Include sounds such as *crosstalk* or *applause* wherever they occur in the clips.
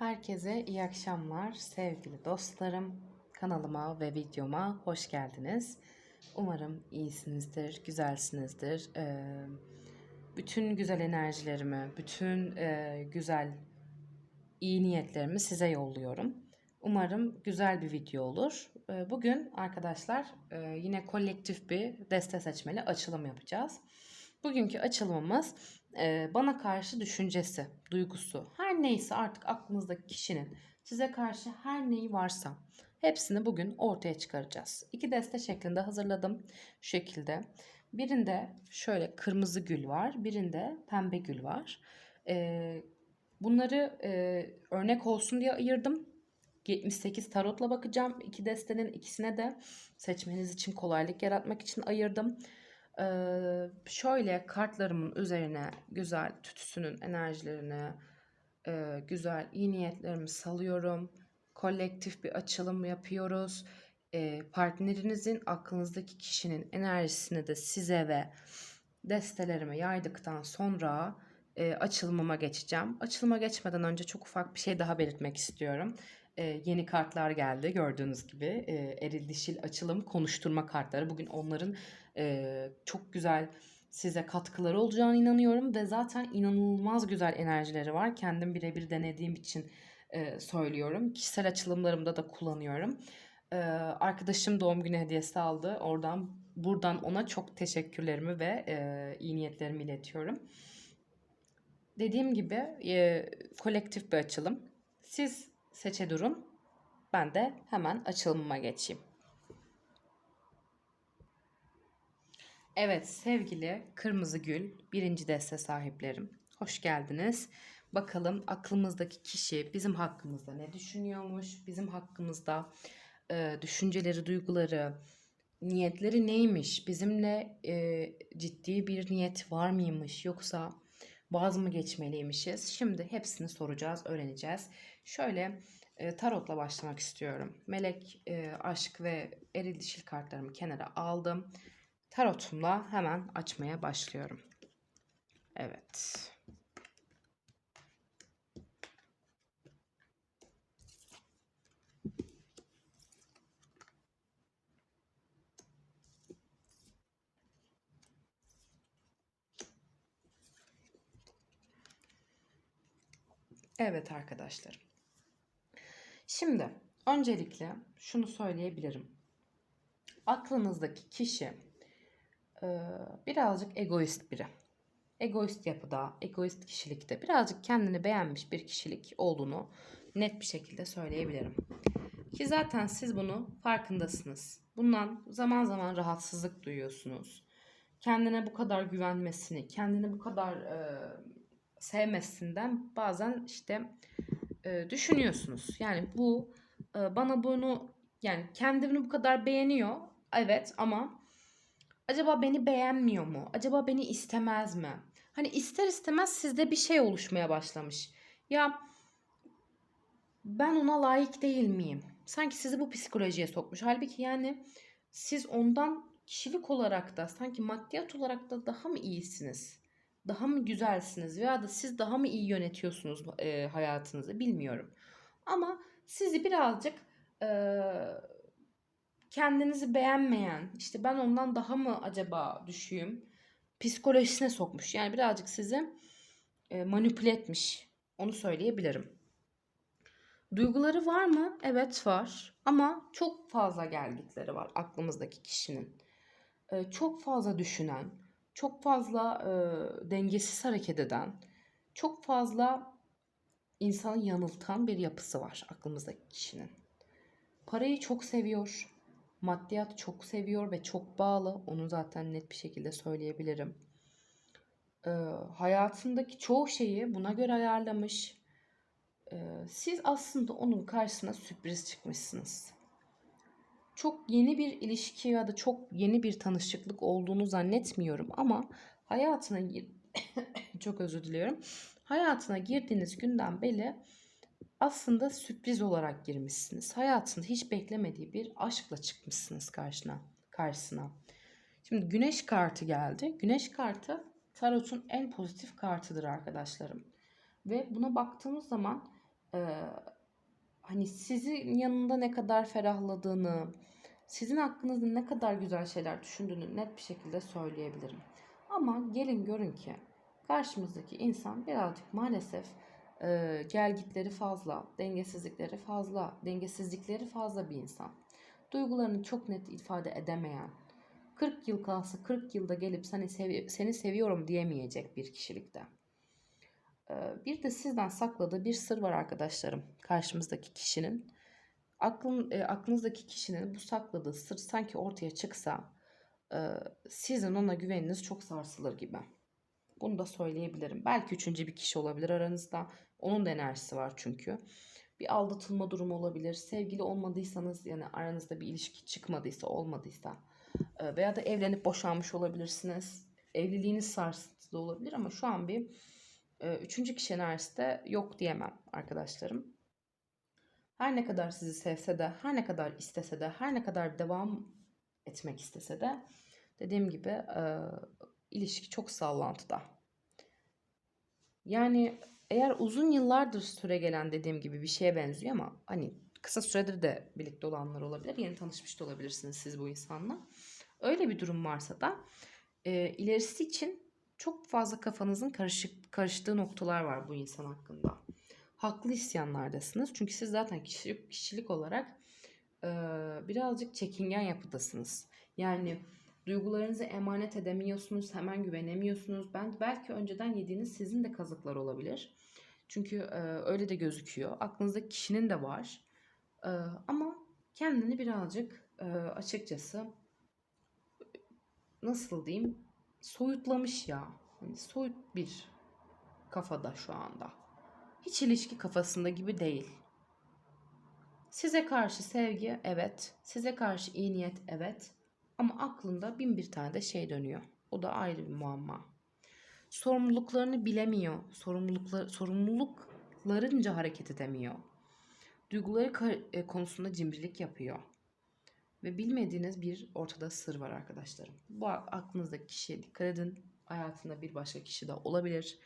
Herkese iyi akşamlar sevgili dostlarım. Kanalıma ve videoma hoş geldiniz. Umarım iyisinizdir, güzelsinizdir. Ee, bütün güzel enerjilerimi, bütün e, güzel iyi niyetlerimi size yolluyorum. Umarım güzel bir video olur. Ee, Bugün arkadaşlar e, yine kolektif bir deste seçmeli açılım yapacağız. Bugünkü açılımımız bana karşı düşüncesi, duygusu, her neyse artık aklınızdaki kişinin size karşı her neyi varsa hepsini bugün ortaya çıkaracağız. İki deste şeklinde hazırladım şu şekilde. Birinde şöyle kırmızı gül var, birinde pembe gül var. Bunları örnek olsun diye ayırdım. 78 tarotla bakacağım. İki destenin ikisine de seçmeniz için kolaylık yaratmak için ayırdım. Ee, şöyle kartlarımın üzerine güzel tütüsünün enerjilerini, e, güzel iyi niyetlerimi salıyorum. Kolektif bir açılım yapıyoruz. Ee, partnerinizin aklınızdaki kişinin enerjisini de size ve destelerime yaydıktan sonra e, açılımıma geçeceğim. Açılıma geçmeden önce çok ufak bir şey daha belirtmek istiyorum. E, yeni kartlar geldi gördüğünüz gibi. E, eril dişil açılım konuşturma kartları. Bugün onların e, çok güzel size katkıları olacağına inanıyorum ve zaten inanılmaz güzel enerjileri var. Kendim birebir denediğim için e, söylüyorum. Kişisel açılımlarımda da kullanıyorum. E, arkadaşım doğum günü hediyesi aldı. Oradan buradan ona çok teşekkürlerimi ve e, iyi niyetlerimi iletiyorum. Dediğim gibi e, kolektif bir açılım. Siz seçe durun. Ben de hemen açılımıma geçeyim. Evet sevgili Kırmızı Gül birinci deste sahiplerim. Hoş geldiniz. Bakalım aklımızdaki kişi bizim hakkımızda ne düşünüyormuş? Bizim hakkımızda e, düşünceleri, duyguları, niyetleri neymiş? Bizimle e, ciddi bir niyet var mıymış? Yoksa vaz mı geçmeliymişiz? Şimdi hepsini soracağız, öğreneceğiz. Şöyle e, tarotla başlamak istiyorum. Melek, e, aşk ve eril dişil kartlarımı kenara aldım. Tarotumla hemen açmaya başlıyorum. Evet. Evet arkadaşlarım. Şimdi öncelikle şunu söyleyebilirim. Aklınızdaki kişi birazcık egoist biri. Egoist yapıda, egoist kişilikte birazcık kendini beğenmiş bir kişilik olduğunu net bir şekilde söyleyebilirim. Ki zaten siz bunu farkındasınız. Bundan zaman zaman rahatsızlık duyuyorsunuz. Kendine bu kadar güvenmesini, kendini bu kadar e, sevmesinden bazen işte e, düşünüyorsunuz. Yani bu e, bana bunu yani kendini bu kadar beğeniyor. Evet ama acaba beni beğenmiyor mu? Acaba beni istemez mi? Hani ister istemez sizde bir şey oluşmaya başlamış. Ya ben ona layık değil miyim? Sanki sizi bu psikolojiye sokmuş. Halbuki yani siz ondan kişilik olarak da sanki maddiyat olarak da daha mı iyisiniz? Daha mı güzelsiniz veya da siz daha mı iyi yönetiyorsunuz e, hayatınızı bilmiyorum. Ama sizi birazcık e, kendinizi beğenmeyen, işte ben ondan daha mı acaba düşüyüm psikolojisine sokmuş. Yani birazcık sizi e, manipüle etmiş. Onu söyleyebilirim. Duyguları var mı? Evet var. Ama çok fazla gelgitleri var aklımızdaki kişinin. E, çok fazla düşünen, çok fazla e, dengesiz hareket eden, çok fazla insanı yanıltan bir yapısı var aklımızdaki kişinin. Parayı çok seviyor, maddiyat çok seviyor ve çok bağlı. Onu zaten net bir şekilde söyleyebilirim. E, hayatındaki çoğu şeyi buna göre ayarlamış. E, siz aslında onun karşısına sürpriz çıkmışsınız çok yeni bir ilişki ya da çok yeni bir tanışıklık olduğunu zannetmiyorum ama hayatına gir *coughs* çok özür diliyorum. Hayatına girdiğiniz günden beri aslında sürpriz olarak girmişsiniz. Hayatında hiç beklemediği bir aşkla çıkmışsınız karşına, karşısına. Şimdi güneş kartı geldi. Güneş kartı tarotun en pozitif kartıdır arkadaşlarım. Ve buna baktığımız zaman e, hani sizin yanında ne kadar ferahladığını, sizin hakkınızda ne kadar güzel şeyler düşündüğünü net bir şekilde söyleyebilirim. Ama gelin görün ki karşımızdaki insan birazcık maalesef e, gelgitleri fazla, dengesizlikleri fazla, dengesizlikleri fazla bir insan. Duygularını çok net ifade edemeyen, 40 yıl kalsa 40 yılda gelip seni, sevi seni seviyorum diyemeyecek bir kişilikte. Ee, Bir de sizden sakladığı bir sır var arkadaşlarım karşımızdaki kişinin. Aklın, e, aklınızdaki kişinin bu sakladığı sır sanki ortaya çıksa e, sizin ona güveniniz çok sarsılır gibi. Bunu da söyleyebilirim. Belki üçüncü bir kişi olabilir aranızda. Onun da enerjisi var çünkü. Bir aldatılma durumu olabilir. Sevgili olmadıysanız yani aranızda bir ilişki çıkmadıysa olmadıysa e, veya da evlenip boşanmış olabilirsiniz. Evliliğiniz sarsıntıda olabilir ama şu an bir e, üçüncü kişi enerjisi de yok diyemem arkadaşlarım. Her ne kadar sizi sevse de, her ne kadar istese de, her ne kadar devam etmek istese de dediğim gibi e, ilişki çok sallantıda. Yani eğer uzun yıllardır süre gelen dediğim gibi bir şeye benziyor ama hani kısa süredir de birlikte olanlar olabilir. Yeni tanışmış da olabilirsiniz siz bu insanla. Öyle bir durum varsa da e, ilerisi için çok fazla kafanızın karışık karıştığı noktalar var bu insan hakkında. Haklı isyanlardasınız. Çünkü siz zaten kişilik, kişilik olarak e, birazcık çekingen yapıdasınız. Yani duygularınızı emanet edemiyorsunuz, hemen güvenemiyorsunuz. Ben belki önceden yediğiniz sizin de kazıklar olabilir. Çünkü e, öyle de gözüküyor. Aklınızda kişinin de var. E, ama kendini birazcık e, açıkçası nasıl diyeyim soyutlamış ya. Hani soyut bir kafada şu anda. Hiç ilişki kafasında gibi değil. Size karşı sevgi evet, size karşı iyi niyet evet ama aklında bin bir tane de şey dönüyor. O da ayrı bir muamma. Sorumluluklarını bilemiyor. Sorumluluklar, sorumluluklarınca hareket edemiyor. Duyguları e, konusunda cimrilik yapıyor. Ve bilmediğiniz bir ortada sır var arkadaşlarım. Bu aklınızdaki kişiye dikkat edin. Hayatında bir başka kişi de olabilir.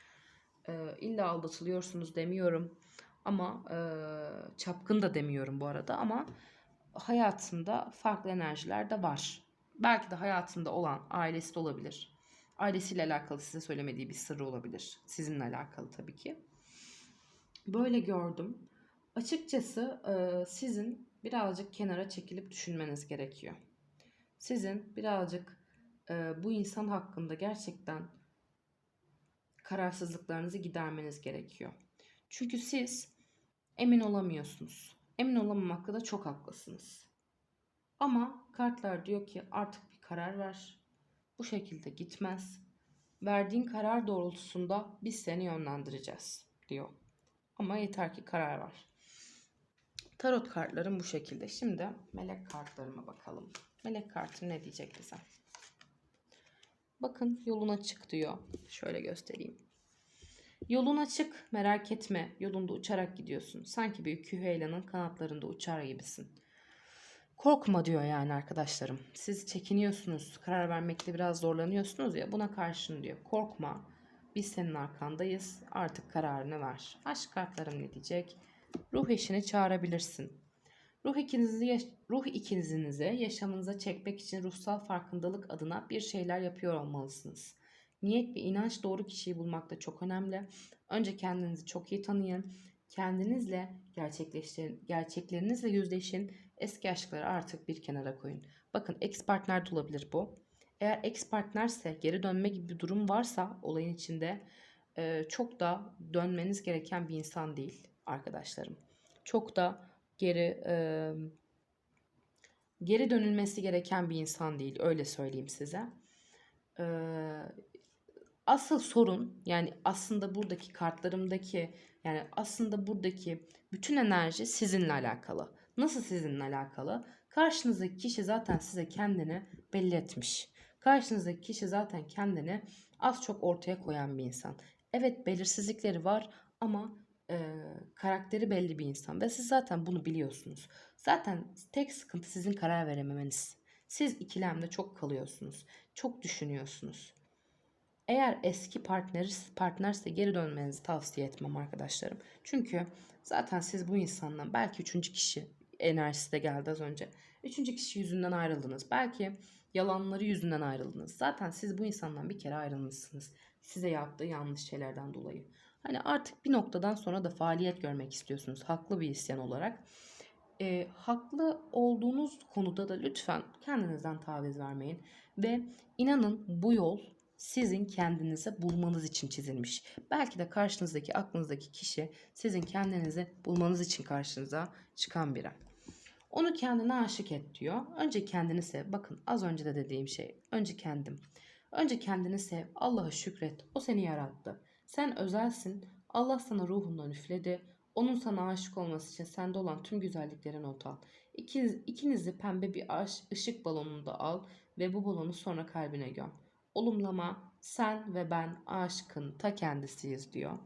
Ee, illa aldatılıyorsunuz demiyorum. Ama e, çapkın da demiyorum bu arada. Ama hayatında farklı enerjiler de var. Belki de hayatında olan ailesi de olabilir. Ailesiyle alakalı size söylemediği bir sırrı olabilir. Sizinle alakalı tabii ki. Böyle gördüm. Açıkçası e, sizin birazcık kenara çekilip düşünmeniz gerekiyor. Sizin birazcık e, bu insan hakkında gerçekten kararsızlıklarınızı gidermeniz gerekiyor. Çünkü siz emin olamıyorsunuz. Emin olamamakta da çok haklısınız. Ama kartlar diyor ki artık bir karar ver. Bu şekilde gitmez. Verdiğin karar doğrultusunda biz seni yönlendireceğiz diyor. Ama yeter ki karar ver. Tarot kartlarım bu şekilde. Şimdi melek kartlarıma bakalım. Melek kartı ne diyecek bize? Bakın yolun açık diyor. Şöyle göstereyim. Yolun açık merak etme. Yolunda uçarak gidiyorsun. Sanki bir küheylanın kanatlarında uçar gibisin. Korkma diyor yani arkadaşlarım. Siz çekiniyorsunuz. Karar vermekte biraz zorlanıyorsunuz ya. Buna karşın diyor. Korkma. Biz senin arkandayız. Artık kararını ver. Aşk kartlarım ne diyecek? Ruh eşini çağırabilirsin. Ruh ikinizi ruh ikinizinize yaşamınıza çekmek için ruhsal farkındalık adına bir şeyler yapıyor olmalısınız. Niyet ve inanç doğru kişiyi bulmakta çok önemli. Önce kendinizi çok iyi tanıyın. Kendinizle gerçekleştirin, gerçeklerinizle yüzleşin. Eski aşkları artık bir kenara koyun. Bakın ex partner de olabilir bu. Eğer ex partnerse geri dönme gibi bir durum varsa olayın içinde e, çok da dönmeniz gereken bir insan değil arkadaşlarım. Çok da geri e, geri dönülmesi gereken bir insan değil öyle söyleyeyim size. E, asıl sorun yani aslında buradaki kartlarımdaki yani aslında buradaki bütün enerji sizinle alakalı. Nasıl sizinle alakalı? Karşınızdaki kişi zaten size kendini belli etmiş. Karşınızdaki kişi zaten kendini az çok ortaya koyan bir insan. Evet belirsizlikleri var ama e, karakteri belli bir insan ve siz zaten bunu biliyorsunuz. Zaten tek sıkıntı sizin karar verememeniz. Siz ikilemde çok kalıyorsunuz. Çok düşünüyorsunuz. Eğer eski partner partnerse geri dönmenizi tavsiye etmem arkadaşlarım. Çünkü zaten siz bu insanla belki üçüncü kişi enerjisi de geldi az önce. Üçüncü kişi yüzünden ayrıldınız. Belki yalanları yüzünden ayrıldınız. Zaten siz bu insandan bir kere ayrılmışsınız. Size yaptığı yanlış şeylerden dolayı. Hani artık bir noktadan sonra da faaliyet görmek istiyorsunuz. Haklı bir isyan olarak. E, haklı olduğunuz konuda da lütfen kendinizden taviz vermeyin. Ve inanın bu yol sizin kendinize bulmanız için çizilmiş. Belki de karşınızdaki aklınızdaki kişi sizin kendinizi bulmanız için karşınıza çıkan biri. Onu kendine aşık et diyor. Önce kendini sev. Bakın az önce de dediğim şey. Önce kendim. Önce kendini sev. Allah'a şükret. O seni yarattı. Sen özelsin. Allah sana ruhundan üfledi. Onun sana aşık olması için sende olan tüm güzellikleri not al. İkiniz, ikinizi pembe bir aş, ışık balonunda al ve bu balonu sonra kalbine göm. Olumlama sen ve ben aşkın ta kendisiyiz diyor.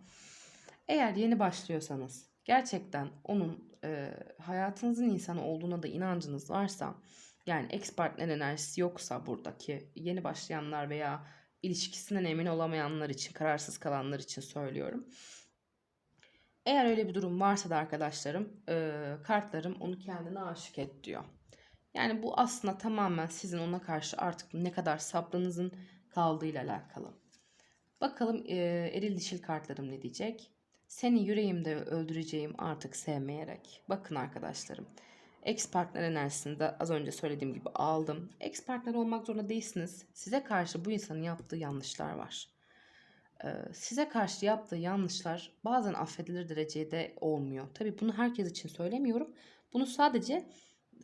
Eğer yeni başlıyorsanız gerçekten onun e, hayatınızın insanı olduğuna da inancınız varsa yani ex partner enerjisi yoksa buradaki yeni başlayanlar veya ilişkisinden emin olamayanlar için kararsız kalanlar için söylüyorum. Eğer öyle bir durum varsa da arkadaşlarım e, kartlarım onu kendine aşık et diyor. Yani bu aslında tamamen sizin ona karşı artık ne kadar sabrınızın kaldığıyla alakalı. Bakalım e, eril dişil kartlarım ne diyecek? Seni yüreğimde öldüreceğim artık sevmeyerek. Bakın arkadaşlarım. Ex partner enerjisini de az önce söylediğim gibi aldım. Ex partner olmak zorunda değilsiniz. Size karşı bu insanın yaptığı yanlışlar var. Ee, size karşı yaptığı yanlışlar bazen affedilir derecede olmuyor. Tabii bunu herkes için söylemiyorum. Bunu sadece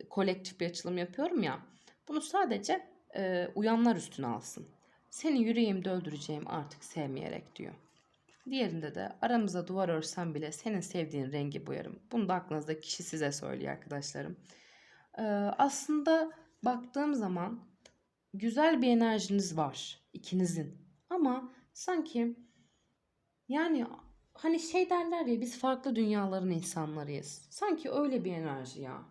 kolektif bir açılım yapıyorum ya. Bunu sadece e, uyanlar üstüne alsın. Seni yüreğimde öldüreceğim artık sevmeyerek diyor. Diğerinde de aramıza duvar örsem bile senin sevdiğin rengi boyarım. Bunu da aklınızdaki kişi size söylüyor arkadaşlarım. Ee, aslında baktığım zaman güzel bir enerjiniz var ikinizin. Ama sanki yani hani şey derler ya biz farklı dünyaların insanlarıyız. Sanki öyle bir enerji ya.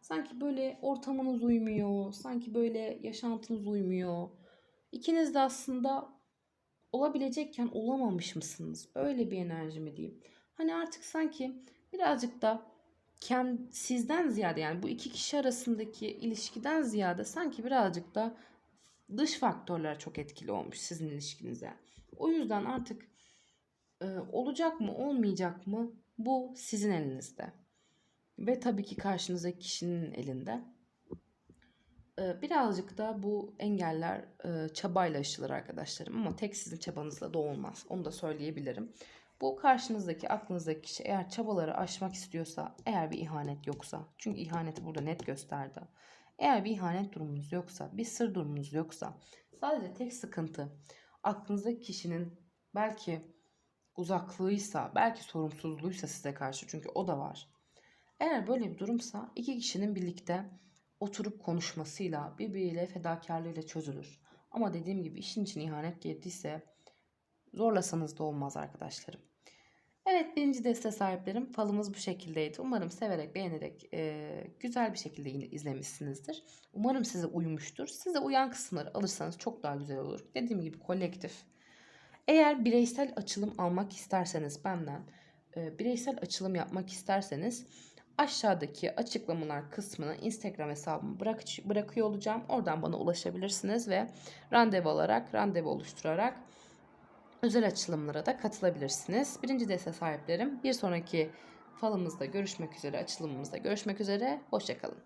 Sanki böyle ortamınız uymuyor. Sanki böyle yaşantınız uymuyor. İkiniz de aslında olabilecekken olamamış mısınız? Öyle bir enerji mi diyeyim? Hani artık sanki birazcık da kendi, sizden ziyade yani bu iki kişi arasındaki ilişkiden ziyade sanki birazcık da dış faktörler çok etkili olmuş sizin ilişkinize. O yüzden artık e, olacak mı olmayacak mı bu sizin elinizde. Ve tabii ki karşınızdaki kişinin elinde. Ee, birazcık da bu engeller e, çabayla aşılır arkadaşlarım ama tek sizin çabanızla da olmaz. Onu da söyleyebilirim. Bu karşınızdaki aklınızdaki kişi eğer çabaları aşmak istiyorsa, eğer bir ihanet yoksa, çünkü ihaneti burada net gösterdi. Eğer bir ihanet durumunuz yoksa, bir sır durumunuz yoksa, sadece tek sıkıntı aklınızdaki kişinin belki uzaklığıysa, belki sorumsuzluğuysa size karşı çünkü o da var. Eğer böyle bir durumsa iki kişinin birlikte oturup konuşmasıyla, birbiriyle fedakarlığıyla çözülür. Ama dediğim gibi işin için ihanet girdiyse zorlasanız da olmaz arkadaşlarım. Evet birinci deste sahiplerim falımız bu şekildeydi. Umarım severek beğenerek e, güzel bir şekilde izlemişsinizdir. Umarım size uymuştur. Size uyan kısımları alırsanız çok daha güzel olur. Dediğim gibi kolektif. Eğer bireysel açılım almak isterseniz benden e, bireysel açılım yapmak isterseniz aşağıdaki açıklamalar kısmına Instagram hesabımı bırak, bırakıyor olacağım. Oradan bana ulaşabilirsiniz ve randevu alarak, randevu oluşturarak özel açılımlara da katılabilirsiniz. Birinci deste sahiplerim bir sonraki falımızda görüşmek üzere, açılımımızda görüşmek üzere. Hoşçakalın.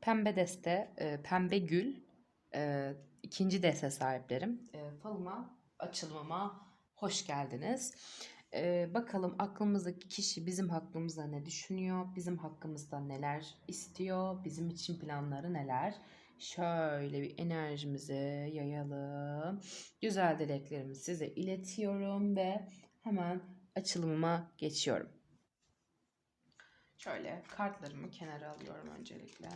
Pembe deste, e, pembe gül, e, ikinci deste sahiplerim. E, falıma, açılımıma hoş geldiniz. Ee, bakalım aklımızdaki kişi bizim hakkımızda ne düşünüyor? Bizim hakkımızda neler istiyor? Bizim için planları neler? Şöyle bir enerjimizi yayalım. Güzel dileklerimi size iletiyorum ve hemen açılımıma geçiyorum. Şöyle kartlarımı kenara alıyorum öncelikle.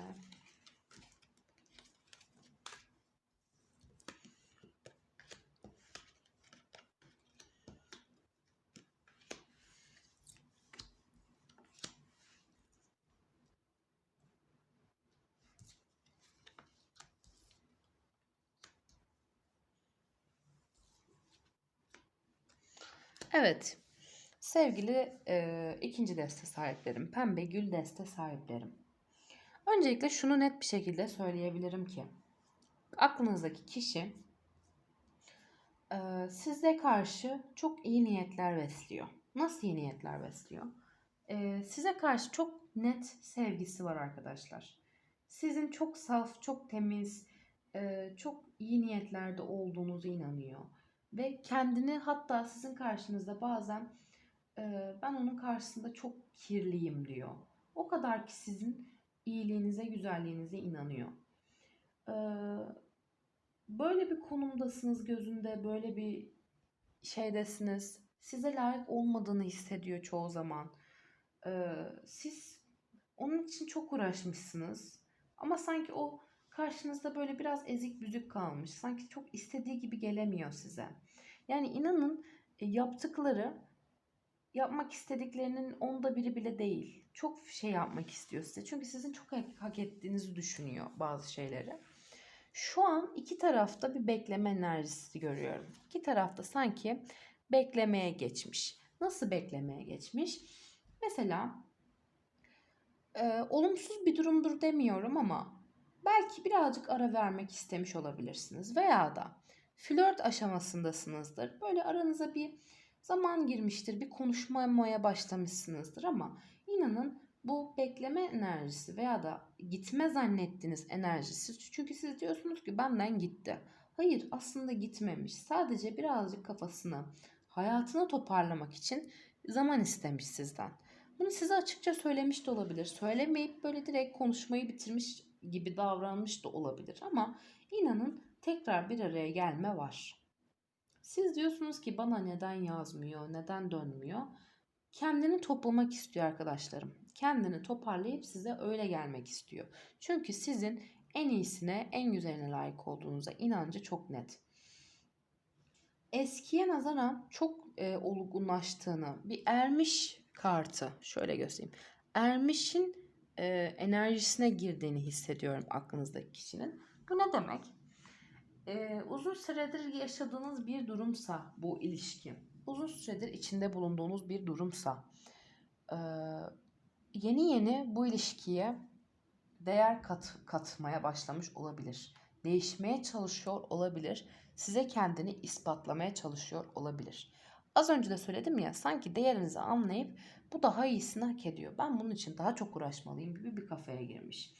Evet. Sevgili e, ikinci deste sahiplerim, pembe gül deste sahiplerim. Öncelikle şunu net bir şekilde söyleyebilirim ki aklınızdaki kişi e, size karşı çok iyi niyetler besliyor. Nasıl iyi niyetler besliyor? E, size karşı çok net sevgisi var arkadaşlar. Sizin çok saf, çok temiz, e, çok iyi niyetlerde olduğunuzu inanıyor. Ve kendini hatta sizin karşınızda bazen e, ben onun karşısında çok kirliyim diyor. O kadar ki sizin iyiliğinize, güzelliğinize inanıyor. E, böyle bir konumdasınız gözünde, böyle bir şeydesiniz. Size layık olmadığını hissediyor çoğu zaman. E, siz onun için çok uğraşmışsınız. Ama sanki o karşınızda böyle biraz ezik büzük kalmış. Sanki çok istediği gibi gelemiyor size. Yani inanın e, yaptıkları yapmak istediklerinin onda biri bile değil. Çok şey yapmak istiyor size. Çünkü sizin çok hak, ettiğinizi düşünüyor bazı şeyleri. Şu an iki tarafta bir bekleme enerjisi görüyorum. İki tarafta sanki beklemeye geçmiş. Nasıl beklemeye geçmiş? Mesela e, olumsuz bir durumdur demiyorum ama belki birazcık ara vermek istemiş olabilirsiniz. Veya da flört aşamasındasınızdır. Böyle aranıza bir zaman girmiştir, bir konuşmaya başlamışsınızdır ama inanın bu bekleme enerjisi veya da gitme zannettiğiniz enerjisi çünkü siz diyorsunuz ki benden gitti. Hayır aslında gitmemiş. Sadece birazcık kafasını, hayatını toparlamak için zaman istemiş sizden. Bunu size açıkça söylemiş de olabilir. Söylemeyip böyle direkt konuşmayı bitirmiş gibi davranmış da olabilir ama inanın tekrar bir araya gelme var. Siz diyorsunuz ki bana neden yazmıyor, neden dönmüyor? Kendini toplamak istiyor arkadaşlarım. Kendini toparlayıp size öyle gelmek istiyor. Çünkü sizin en iyisine, en güzeline layık olduğunuza inancı çok net. Eskiye nazaran çok e, olgunlaştığını, bir ermiş kartı şöyle göstereyim. Ermişin e, enerjisine girdiğini hissediyorum aklınızdaki kişinin. Bu ne demek? E, uzun süredir yaşadığınız bir durumsa bu ilişki, uzun süredir içinde bulunduğunuz bir durumsa, e, yeni yeni bu ilişkiye değer kat, katmaya başlamış olabilir. Değişmeye çalışıyor olabilir. Size kendini ispatlamaya çalışıyor olabilir. Az önce de söyledim ya sanki değerinizi anlayıp bu daha iyisini hak ediyor. Ben bunun için daha çok uğraşmalıyım gibi bir kafaya girmiş.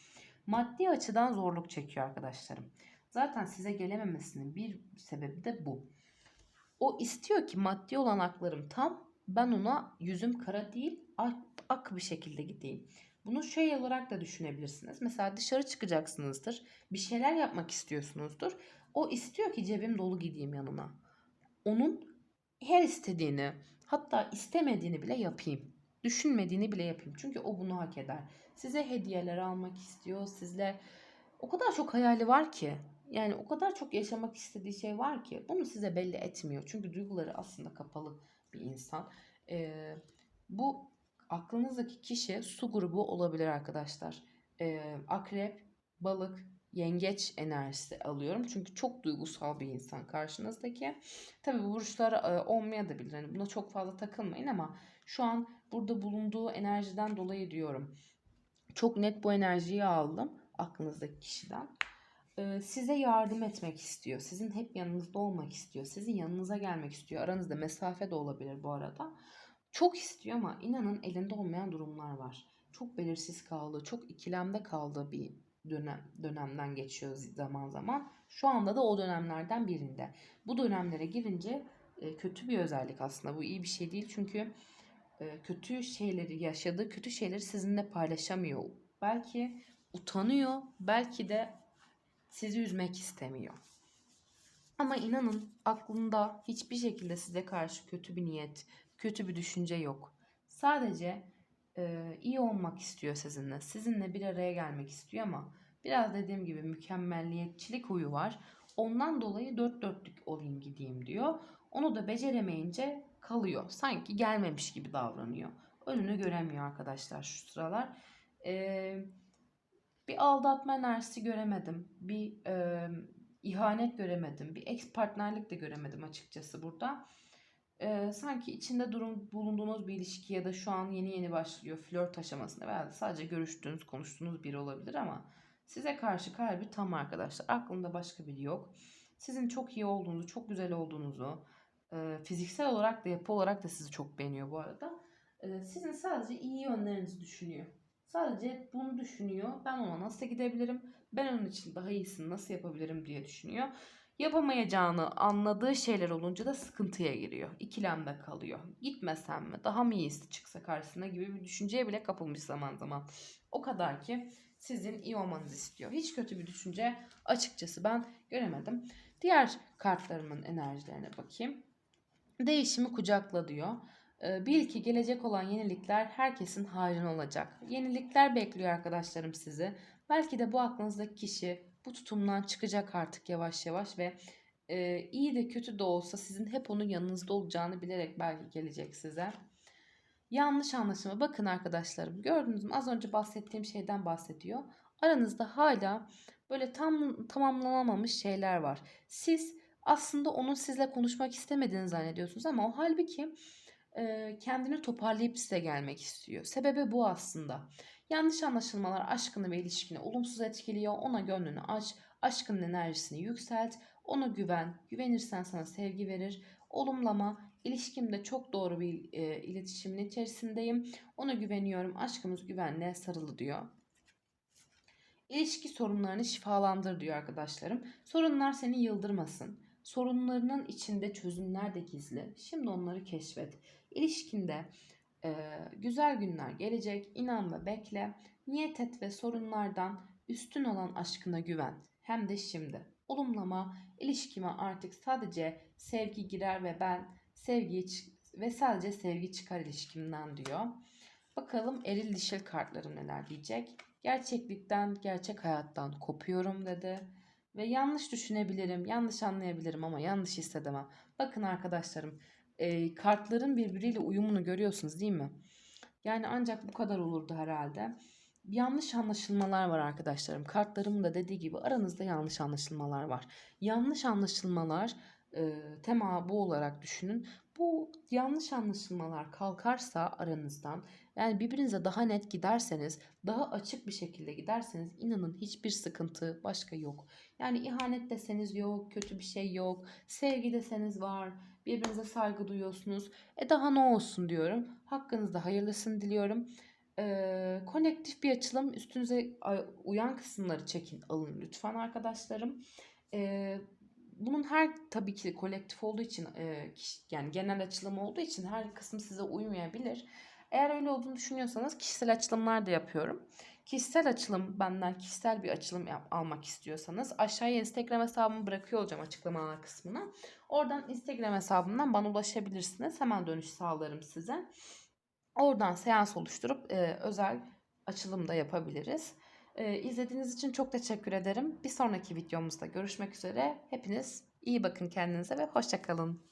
Maddi açıdan zorluk çekiyor arkadaşlarım. Zaten size gelememesinin bir sebebi de bu. O istiyor ki maddi olanaklarım tam ben ona yüzüm kara değil ak, ak bir şekilde gideyim. Bunu şey olarak da düşünebilirsiniz. Mesela dışarı çıkacaksınızdır. Bir şeyler yapmak istiyorsunuzdur. O istiyor ki cebim dolu gideyim yanına. Onun her istediğini hatta istemediğini bile yapayım. Düşünmediğini bile yapayım. Çünkü o bunu hak eder. Size hediyeler almak istiyor. Sizle o kadar çok hayali var ki. Yani o kadar çok yaşamak istediği şey var ki. Bunu size belli etmiyor. Çünkü duyguları aslında kapalı bir insan. Ee, bu aklınızdaki kişi su grubu olabilir arkadaşlar. Ee, akrep, balık, yengeç enerjisi alıyorum. Çünkü çok duygusal bir insan karşınızdaki. Tabi bu burçlar e. Yani buna çok fazla takılmayın ama şu an burada bulunduğu enerjiden dolayı diyorum. Çok net bu enerjiyi aldım aklınızdaki kişiden. Ee, size yardım etmek istiyor. Sizin hep yanınızda olmak istiyor. Sizin yanınıza gelmek istiyor. Aranızda mesafe de olabilir bu arada. Çok istiyor ama inanın elinde olmayan durumlar var. Çok belirsiz kaldığı, çok ikilemde kaldığı bir dönem dönemden geçiyor zaman zaman. Şu anda da o dönemlerden birinde. Bu dönemlere girince e, kötü bir özellik aslında. Bu iyi bir şey değil çünkü e, kötü şeyleri yaşadığı kötü şeyleri sizinle paylaşamıyor. Belki utanıyor, belki de sizi üzmek istemiyor. Ama inanın aklında hiçbir şekilde size karşı kötü bir niyet, kötü bir düşünce yok. Sadece e, iyi olmak istiyor sizinle. Sizinle bir araya gelmek istiyor ama biraz dediğim gibi mükemmelliyetçilik huyu var. Ondan dolayı dört dörtlük olayım gideyim diyor. Onu da beceremeyince kalıyor. Sanki gelmemiş gibi davranıyor. Önünü göremiyor arkadaşlar şu sıralar. Ee, bir aldatma enerjisi göremedim. Bir e, ihanet göremedim. Bir ex partnerlik de göremedim açıkçası burada. E, sanki içinde durum, bulunduğunuz bir ilişki ya da şu an yeni yeni başlıyor flört aşamasında veya sadece görüştüğünüz, konuştuğunuz biri olabilir ama size karşı kalbi tam arkadaşlar. Aklında başka biri yok. Sizin çok iyi olduğunuzu, çok güzel olduğunuzu, e, fiziksel olarak da yapı olarak da sizi çok beğeniyor bu arada. E, sizin sadece iyi yönlerinizi düşünüyor. Sadece bunu düşünüyor. Ben ona nasıl gidebilirim? Ben onun için daha iyisini nasıl yapabilirim diye düşünüyor. Yapamayacağını anladığı şeyler olunca da sıkıntıya giriyor. İkilemde kalıyor. Gitmesem mi? Daha mı iyisi çıksa karşısına gibi bir düşünceye bile kapılmış zaman zaman. O kadar ki sizin iyi olmanızı istiyor. Hiç kötü bir düşünce açıkçası ben göremedim. Diğer kartlarımın enerjilerine bakayım. Değişimi kucakla diyor. Ee, Bil ki gelecek olan yenilikler herkesin hayrına olacak. Yenilikler bekliyor arkadaşlarım sizi. Belki de bu aklınızdaki kişi bu tutumdan çıkacak artık yavaş yavaş ve e, iyi de kötü de olsa sizin hep onun yanınızda olacağını bilerek belki gelecek size. Yanlış anlaşılma. Bakın arkadaşlarım gördünüz mü az önce bahsettiğim şeyden bahsediyor. Aranızda hala böyle tam tamamlanamamış şeyler var. Siz aslında onun sizle konuşmak istemediğini zannediyorsunuz ama o halbuki kendini toparlayıp size gelmek istiyor. Sebebi bu aslında. Yanlış anlaşılmalar aşkını ve ilişkini olumsuz etkiliyor. Ona gönlünü aç, aşkının enerjisini yükselt, ona güven. Güvenirsen sana sevgi verir. Olumlama, ilişkimde çok doğru bir e, iletişimin içerisindeyim. Ona güveniyorum, aşkımız güvenle sarılı diyor. İlişki sorunlarını şifalandır diyor arkadaşlarım. Sorunlar seni yıldırmasın. Sorunlarının içinde çözümler de gizli. Şimdi onları keşfet. İlişkinde e, güzel günler gelecek. İnan ve bekle. Niyet et ve sorunlardan üstün olan aşkına güven. Hem de şimdi. Olumlama ilişkime artık sadece sevgi girer ve ben sevgiyi ve sadece sevgi çıkar ilişkimden diyor. Bakalım eril dişil kartları neler diyecek. Gerçeklikten, gerçek hayattan kopuyorum dedi. Ve yanlış düşünebilirim, yanlış anlayabilirim ama yanlış hissedemem. Bakın arkadaşlarım, e, kartların birbiriyle uyumunu görüyorsunuz değil mi? Yani ancak bu kadar olurdu herhalde. Yanlış anlaşılmalar var arkadaşlarım. Kartlarımın da dediği gibi aranızda yanlış anlaşılmalar var. Yanlış anlaşılmalar e, tema bu olarak düşünün. Bu yanlış anlaşılmalar kalkarsa aranızdan yani birbirinize daha net giderseniz, daha açık bir şekilde giderseniz inanın hiçbir sıkıntı başka yok. Yani ihanet deseniz yok, kötü bir şey yok. Sevgi deseniz var. Birbirinize saygı duyuyorsunuz. E daha ne olsun diyorum. Hakkınızda hayırlısını diliyorum. Ee, konektif bir açılım. Üstünüze uyan kısımları çekin, alın lütfen arkadaşlarım. Ee, bunun her tabii ki kolektif olduğu için e, yani genel açılım olduğu için her kısım size uymayabilir. Eğer öyle olduğunu düşünüyorsanız kişisel açılımlar da yapıyorum. Kişisel açılım benden kişisel bir açılım yap- almak istiyorsanız aşağıya Instagram hesabımı bırakıyor olacağım açıklamalar kısmına. Oradan Instagram hesabımdan bana ulaşabilirsiniz. Hemen dönüş sağlarım size. Oradan seans oluşturup e, özel açılım da yapabiliriz. E, izlediğiniz için çok teşekkür ederim. Bir sonraki videomuzda görüşmek üzere. Hepiniz iyi bakın kendinize ve hoşçakalın.